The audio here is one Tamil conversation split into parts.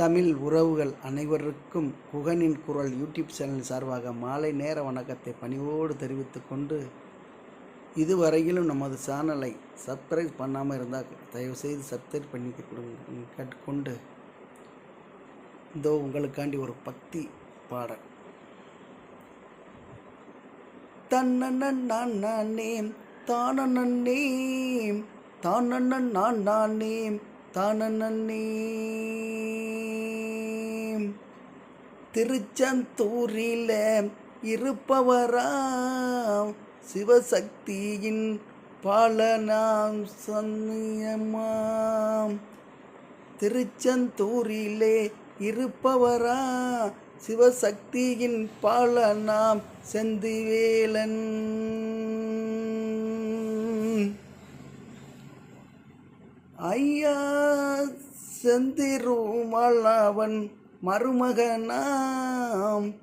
தமிழ் உறவுகள் அனைவருக்கும் குகனின் குரல் யூடியூப் சேனல் சார்பாக மாலை நேர வணக்கத்தை பணிவோடு தெரிவித்து கொண்டு இதுவரையிலும் நமது சேனலை சப்ஸ்கிரைப் பண்ணாமல் இருந்தால் தயவுசெய்து சப்ஸ்கிரைப் பண்ணி கொடுங்க. கேட்டுக்கொண்டு இதோ உங்களுக்காண்டி ஒரு பக்தி பாடல். தன்னன் நான் நானேம் தானே தானன்னன் நான் நானேம் தானன்னேம் திருச்செந்தூரில் இருப்பவராம் சிவசக்தியின் பாலனாம் சன்னியமாம். திருச்செந்தூரிலே இருப்பவரா சிவசக்தியின் பாலனாம் செந்திவேலன். ஐயா செந்திருமலவன் மருமகனாம்.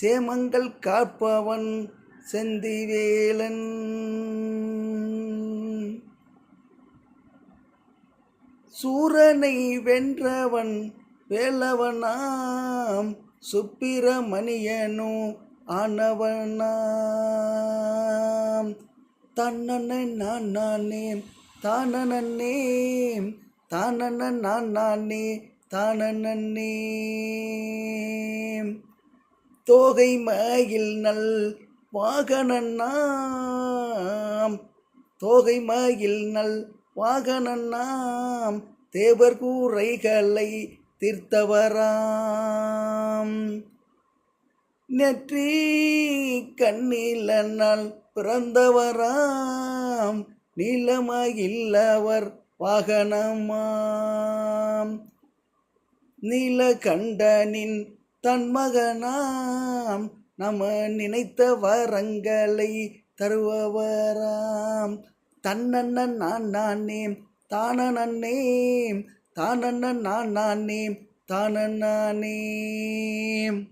சேமங்கள் காப்பவன் செந்திவேலன். சூரனை வென்றவன் வேலவனாம். சுப்பிரமணியனோ ஆனவனாம். தன்னனை நான் நானே தானனேம் தானன நான் நானே தானனேம் தோகை மயில் நல் வாகனன்னாம். தோகை மயில் நல் வாகனன்னாம். தேவர் கூரைகளை தீர்த்தவராம். நெற்றி கண்ணிலனால் பிறந்தவராம். நீளமாயில்லவர் வாகனமாம். நீலகண்டனின் தன்மகனாம் நம நினைத்த வரங்களை தருபவராம். தன்னன்ன நான் நானே தானே தானன்ன நான் நானேம்